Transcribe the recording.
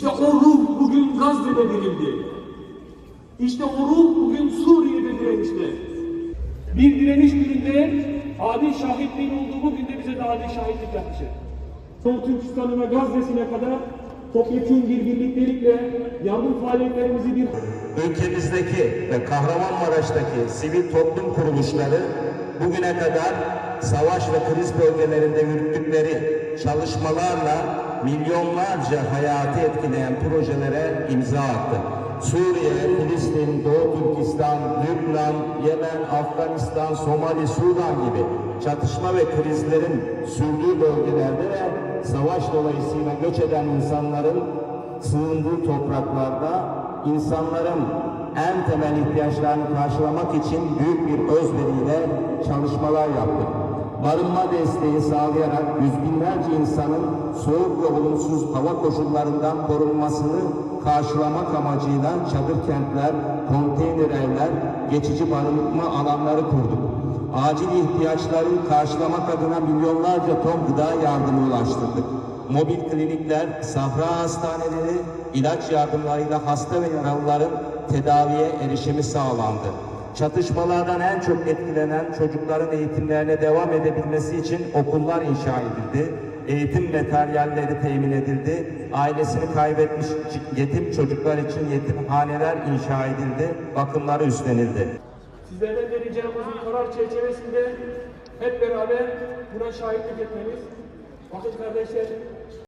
İşte o ruh bugün Gazze'de verildi. İşte o ruh bugün Suriye'de direnişte. Bir direniş gününde adil şahitliğin olduğu bu günde bize de adil şahitlik yapacak. Son Türkistan'ı ve Gazze'sine kadar topyekun bir birliktelikle yardım faaliyetlerimizi bir ülkemizdeki ve Kahramanmaraş'taki sivil toplum kuruluşları bugüne kadar savaş ve kriz bölgelerinde yürüttükleri çalışmalarla milyonlarca hayatı etkileyen projelere imza attı. Suriye, Filistin, Doğu Türkistan, Lübnan, Yemen, Afganistan, Somali, Sudan gibi çatışma ve krizlerin sürdüğü bölgelerde ve savaş dolayısıyla göç eden insanların sığındığı topraklarda insanların en temel ihtiyaçlarını karşılamak için büyük bir özveriyle çalışmalar yaptık. Barınma desteği sağlayarak yüz binlerce insanın soğuk ve olumsuz hava koşullarından korunmasını karşılamak amacıyla çadır kentler, konteyner evler, geçici barınma alanları kurduk. Acil ihtiyaçları karşılamak adına milyonlarca ton gıda yardımı ulaştırdık mobil klinikler, sahra hastaneleri, ilaç yardımlarıyla hasta ve yaralıların tedaviye erişimi sağlandı. Çatışmalardan en çok etkilenen çocukların eğitimlerine devam edebilmesi için okullar inşa edildi. Eğitim materyalleri temin edildi. Ailesini kaybetmiş yetim çocuklar için yetimhaneler inşa edildi. Bakımları üstlenildi. Sizlerden de ricamız karar çerçevesinde hep beraber buna şahitlik etmeniz. Bakın kardeşler,